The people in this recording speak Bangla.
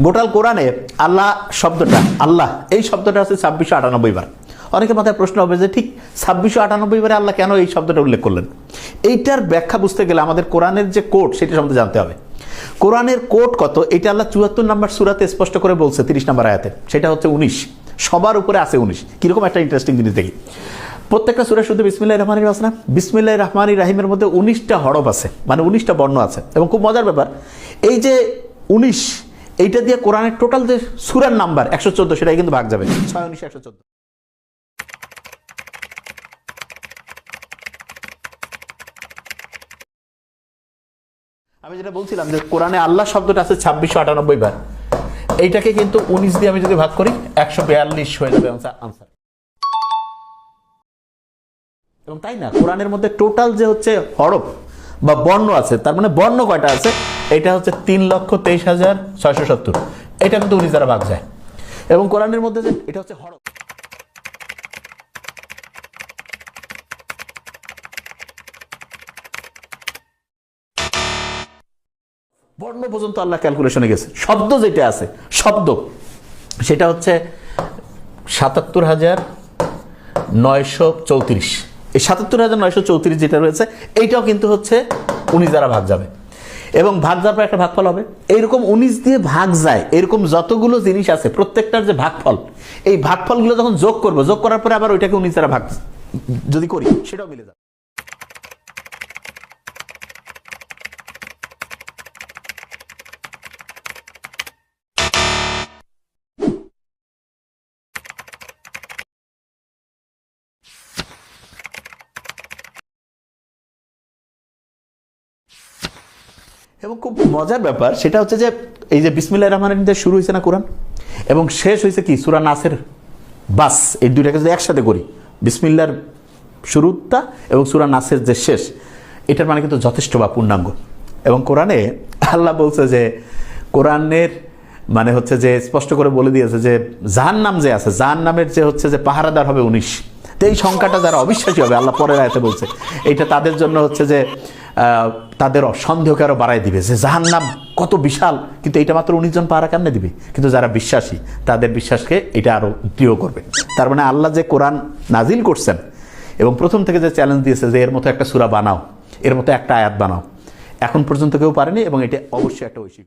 গোটাল কোরআনে আল্লাহ শব্দটা, আল্লাহ, এই শব্দটা আছে ছাব্বিশশো আটানব্বই বার। অনেকের মাথায় প্রশ্ন হবে যে ঠিক ছাব্বিশশো আটানব্বই বারে আল্লাহ কেন এই শব্দটা উল্লেখ করলেন? এইটার ব্যাখ্যা বুঝতে গেলে আমাদের কোরআনের যে কোড, সেটা সম্বন্ধে জানতে হবে। কোরআনের কোড কত? এটা আল্লাহ চুয়াত্তর নাম্বার সুরাতে স্পষ্ট করে বলছে তিরিশ নম্বর আয়াতে। সেটা হচ্ছে উনিশ। সবার উপরে আছে উনিশ। কীরকম একটা ইন্টারেস্টিং জিনিস দেখি। প্রত্যেকটা সুরা শুধু বিসমিল্লাহ রহমান আছে না বিসমিল্লাহ রহমান রাহিমের মধ্যে উনিশটা হরফ আছে। মানে উনিশটা বর্ণ আছে। এবং খুব মজার ব্যাপার, এই যে উনিশ এইটা দিয়ে কোরআনের টোটাল যে সুরার নাম্বার, একশো চোদ্দ, সেটাই কিন্তু ভাগ যাবে। ছয় উনিশ, একশো চোদ্দ। আমি যেটা বলছিলাম যে কোরআনে আল্লাহ শব্দটা আছে ছাব্বিশশো আটানব্বই বার। এইটাকে কিন্তু উনিশ দিয়ে আমি যদি ভাগ করি, একশো বিয়াল্লিশ হয়ে যাবে আনসার এবং তাই না, কোরআনের মধ্যে টোটাল যে হচ্ছে হরফ বা বর্ণ আছে, তার মানে বর্ণ কয়টা আছে? এটা হচ্ছে তিন লক্ষ তেইশ হাজার ছয়শো সত্তর। এটা কিন্তু উনিশ দ্বারা ভাগ যায়। এবং কোরআনের মধ্যে যে, এটা হচ্ছে হরফ। বর্ণ পর্যন্ত আল্লাহ ক্যালকুলেশনে গেছে। শব্দ যেটা আছে, শব্দ, সেটা হচ্ছে সাতাত্তর হাজার নয়শো চৌত্রিশ। এই সাতাত্তর হাজার নয়শো চৌত্রিশ যেটা রয়েছে, এইটাও কিন্তু হচ্ছে উনিশ দ্বারা ভাগ যাবে। এবং ভাগ যাওয়ার পর একটা ভাগফল হবে। এইরকম উনিশ দিয়ে ভাগ যায় এরকম যতগুলো জিনিস আছে, প্রত্যেকটার যে ভাগফল, এই ভাগফলগুলো যখন যোগ করব, যোগ করার পরে আবার ওইটাকে উনিশ দ্বারা ভাগ যদি করি, সেটাও মিলে যাবে। এবং খুব মজার ব্যাপার, সেটা হচ্ছে যে এই যে বিসমিল্লাহ রহমানের দিয়ে শুরু হয়েছে না কোরআন? এবং শেষ হয়েছে কি? সুরা নাসের বাস, এই দুইটাকে যদি একসাথে করি। বিসমিল্লার শুরুটা এবং সুরা নাসের যে শেষ, এটার মানে কিন্তু যথেষ্ট বা পূর্ণাঙ্গ। এবং কোরআনে আল্লাহ বলছে যে, কোরআনের মানে হচ্ছে যে স্পষ্ট করে বলে দিয়েছে যে জাহান নাম যে আছে জাহান নামের যে হচ্ছে যে পাহারাদার হবে উনিশ। তো এই সংখ্যাটা যারা অবিশ্বাসী হবে, আল্লাহ পরের আয়তে বলছে। এইটা তাদের জন্য হচ্ছে যে তাদের সন্দেহকে আরও বাড়াই দিবে যে জাহান নাম কত বিশাল, কিন্তু এটা মাত্র উনিশজন পাহারা কান্না দিবে। কিন্তু যারা বিশ্বাসী, তাদের বিশ্বাসকে এটা আরও দৃঢ় করবে। তার মানে আল্লাহ যে কোরআন নাজিল করছেন, এবং প্রথম থেকে যে চ্যালেঞ্জ দিয়েছে যে এর মতো একটা সুরা বানাও, এর মতো একটা আয়াত বানাও, এখন পর্যন্ত কেউ পারেনি, এবং এটা অবশ্যই একটা ঐশিক